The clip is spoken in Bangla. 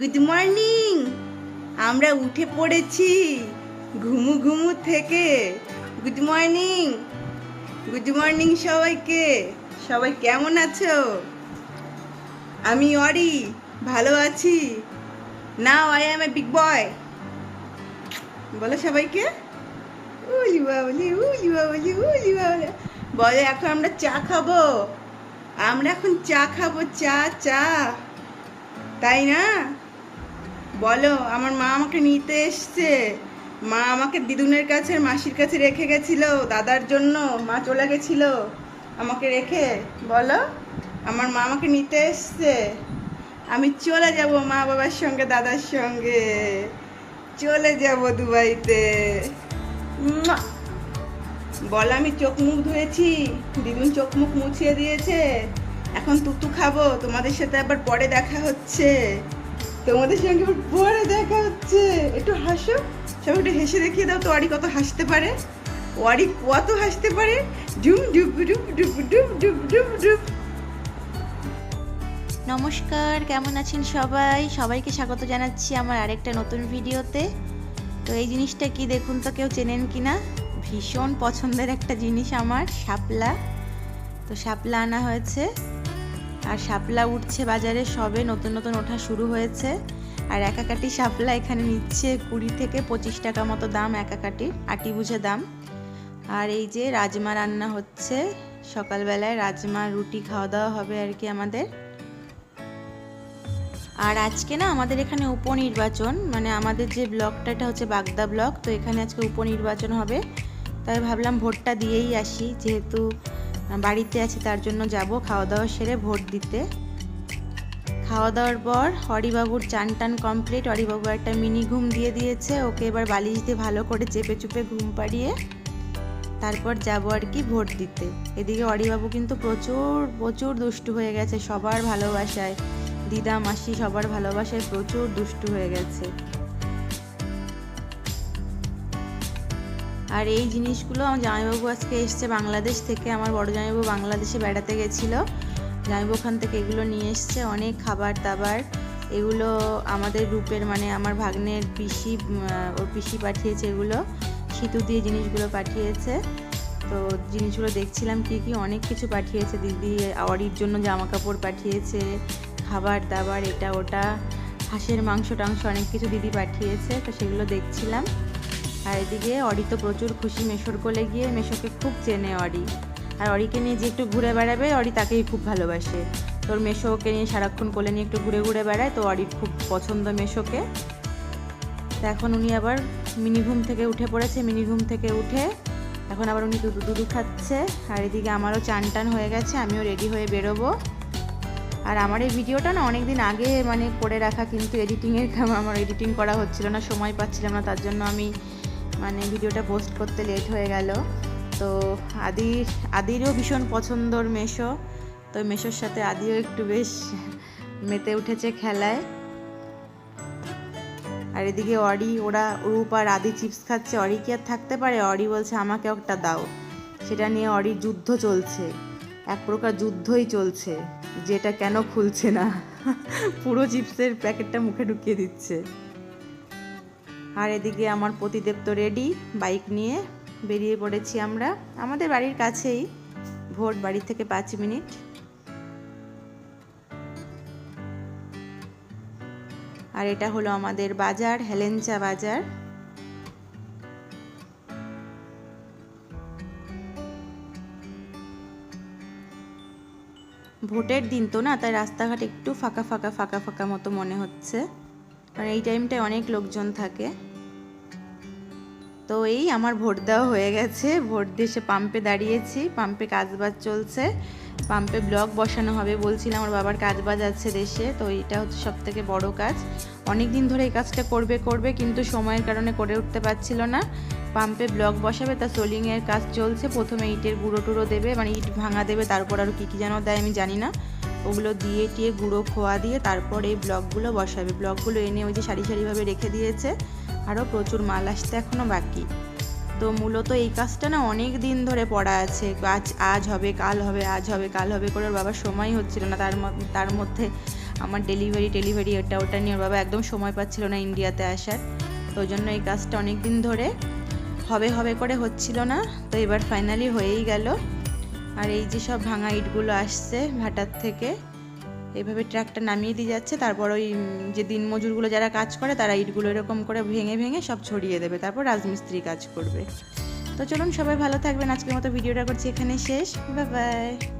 গুড মর্নিং আমরা উঠে পড়েছি ঘুমু ঘুমু থেকে। গুড মর্নিং গুড মর্নিং সবাইকে। সবাই কেমন আছো? আমি অরি, ভালো আছি। Now I am a big boy বলো সবাইকে। উলি বাবলি উলি বাবলি উলি বাবলি বলে, এখন আমরা চা খাব? আমরা এখন চা খাব, চা চা। তাই না? বলো, আমার মা আমাকে নিতে এসছে। মা আমাকে দিদুনের কাছে, মাসির কাছে রেখে গেছিল, দাদার জন্য মা চলে গেছিল আমাকে রেখে। বলো, আমার মা আমাকে নিতে এসছে। আমি চলে যাব মা বাবার সঙ্গে, দাদার সঙ্গে। চলে যাব দুবাইতে। বল, আমি চোখ মুখ ধুয়েছি, দিদুন চোখ মুখ মুছিয়ে দিয়েছে। এখন তুতু খাব, তোমাদের সাথে আবার পরে দেখা হচ্ছে। তোমাদের সঙ্গে পরে দেখা হচ্ছে। একটু হাসো। সবাই একটু হেসে দেখিয়ে দাও তো, ওয়ারি কত হাসতে পারে। ওয়ারি কত হাসতে পারে। ডুম ডুব ডুব ডুব ডুব ডুব ডুব ডুব নমস্কার, কেমন আছেন সবাই? সবাইকে স্বাগত জানাচ্ছি আমার আরেকটা নতুন ভিডিওতে। তো এই জিনিসটা কি দেখুন তো, কেউ চেনেন কি না? ভীষণ পছন্দের একটা জিনিস আমার, শাপলা। তো শাপলা আনা হয়েছে। আর শাপলা উঠছে বাজারে, সবে নতুন নতুন ওঠা শুরু হয়েছে। আর একাকাটি শাপলা এখানে নিচ্ছে কুড়ি থেকে পঁচিশ টাকা মতো দাম একাকাটির আটি বুঝে দাম। আর এই যে রাজমা রান্না হচ্ছে, সকালবেলায় রাজমা রুটি খাওয়া দাওয়া হবে আর কি আমাদের। আর আজকে না আমাদের এখানে উপনির্বাচন মানে আমাদের যে ব্লকটা, এটা হচ্ছে বাগদা ব্লক, তো এখানে আজকে উপনির্বাচন হবে। তাই ভাবলাম ভোটটা দিয়েই আসি, যেহেতু বাড়িতে আছি, তার জন্য যাব খাওয়া দাওয়া সেরে ভোট দিতে। খাওয়া দাওয়ার পর হরিবাবুর চান টান কমপ্লিট হরিবাবু একটা মিনি ঘুম দিয়ে দিয়েছে, ওকে এবার বালিশ দিয়ে ভালো করে চেপে চুপে ঘুম পাড়িয়ে তারপর যাব আর কি ভোট দিতে। এদিকে অরিবাবু কিন্তু প্রচুর প্রচুর দুষ্টু হয়ে গেছে, সবার ভালোবাসায়। দিদা, মাসি সবার ভালোবাসায় প্রচুর দুষ্টু হয়ে গেছে। আর এই জিনিসগুলো আমার জামাইবাবু আজকে এসছে বাংলাদেশ থেকে, আমার বড় জামাইবাবু বাংলাদেশে বেড়াতে গেছিল। জামাইবাবু ওখান থেকে এগুলো নিয়ে এসছে, অনেক খাবার দাবার। এগুলো আমাদের রূপের মানে আমার ভাগ্নের পিসি ওর পিসি পাঠিয়েছে এগুলো সিতু দিয়ে জিনিসগুলো পাঠিয়েছে। তো জিনিসগুলো দেখছিলাম কি কি, অনেক কিছু পাঠিয়েছে। দিদি আওয়ারির জন্য জামা কাপড় পাঠিয়েছে, খাবার দাবার, এটা ওটা, হাঁসের মাংস টাংস অনেক কিছু দিদি পাঠিয়েছে, তো সেগুলো দেখছিলাম। আর এদিকে অরি তো প্রচুর খুশি মেশোর কোলে গিয়ে মেশোকে খুব চেনে অরি। আর অরিকে নিয়ে যে একটু ঘুরে বেড়াবে, অরি তাকেই খুব ভালোবাসে। তোর মেশোকে নিয়ে সারাক্ষণ কোলে নিয়ে একটু ঘুরে ঘুরে বেড়ায়, তো অরির খুব পছন্দ মেশোকে। তো এখন উনি আবার মিনি ঘুম থেকে উঠে পড়েছে মিনি ঘুম থেকে উঠে এখন আবার উনি দুধু দুধু খাচ্ছে। আর এদিকে আমারও চান টান হয়ে গেছে, আমিও রেডি হয়ে বেরোবো। আর আমার এই ভিডিওটা না অনেক দিন আগে মানে করে রাখা, কিন্তু এডিটিংয়ের আমার এডিটিং করা হচ্ছিল না, সময় পাচ্ছিলাম না, তার জন্য আমি মানে ভিডিওটা পোস্ট করতে লেট হয়ে গেল। তো আদির আদিরও ভীষণ পছন্দর মেশো। তো মেশোর সাথে আদিও একটু বেশ মেতে উঠেছে খেলায়। আর এদিকে অরি, ওরা রূপ আর আদি চিপস খাচ্ছে। অরি কি আর থাকতে পারে? অরি বলছে, আমাকে একটা দাও। সেটা নিয়ে অরি যুদ্ধ চলছে। এক প্রকার যুদ্ধই চলছে, যেটা কেন খুলছে না। পুরো চিপসের প্যাকেটটা মুখে ঢুকিয়ে দিচ্ছে। আর এদিকে আমার প্রতিদেব তো রেডি বাইক নিয়ে বেরিয়ে পড়েছি আমরা। আমাদের বাড়ির কাছেই ভোট বাড়ি থেকে পাঁচ মিনিট। আর এটা হলো আমাদের বাজার, হেলেঞ্চা বাজার। ভোটের দিন তো না, তাই রাস্তাঘাট একটু ফাঁকা ফাঁকা ফাঁকা ফাঁকা মতো মনে হচ্ছে। কারণ এই টাইমটায় অনেক লোকজন থাকে। তো এই আমার ভোট দেওয়া হয়ে গেছে। ভোট দিয়ে এসে পাম্পে দাঁড়িয়েছি পাম্পে কাজবাজ চলছে। পাম্পে ব্লক বসানো হবে বলছিলাম আমার বাবার কাজবাজ আছে দেশে, তো এটা হচ্ছে সব থেকে বড় কাজ। অনেক দিন ধরে এই কাজটা করবে করবে, কিন্তু সময়ের কারণে করে উঠতে পারছিল না। পাম্পে ব্লক বসাবে, তা সোলিংয়ের কাজ চলছে। প্রথমে ইটের গুঁড়ো টুড়ো দেবে মানে ইট ভাঙা দেবে, তারপর আরও কী কী যেন দেয় আমি জানি না। ওগুলো দিয়ে টিয়ে গুঁড়ো খোয়া দিয়ে তারপর এই ব্লকগুলো বসাবে। ব্লকগুলো এনে ওই যে সারি সারিভাবে রেখে দিয়েছে। আরও প্রচুর মাল আসতে এখনও বাকি। তো মূলত এই কাজটা না অনেক দিন ধরে পড়া আছে। আজ আজ হবে, কাল হবে, আজ হবে, কাল হবে করে ওর বাবার সময় হচ্ছিল না। তার তার মধ্যে আমার ডেলিভারি টেলিভারি এটা ওটা নিয়ে ওর বাবা একদম সময় পাচ্ছিল না ইন্ডিয়াতে আসার। তো ওই জন্য এই কাজটা অনেক দিন ধরে হবে হবে করে হচ্ছিল না। তো এবার ফাইনালি হয়েই গেল। আর এই যে সব ভাঙা ইটগুলো আসছে ভাটার থেকে এইভাবে ট্র্যাকটা নামিয়ে দিয়ে যাচ্ছে। তারপর ওই যে দিনমজুরগুলো যারা কাজ করে, তারা ইটগুলো এরকম করে ভেঙে ভেঙে সব ছড়িয়ে দেবে। তারপর রাজমিস্ত্রি কাজ করবে। তো চলুন সবাই ভালো থাকবেন। আজকের মতো ভিডিওটা করছি এখানে শেষ। Bye bye.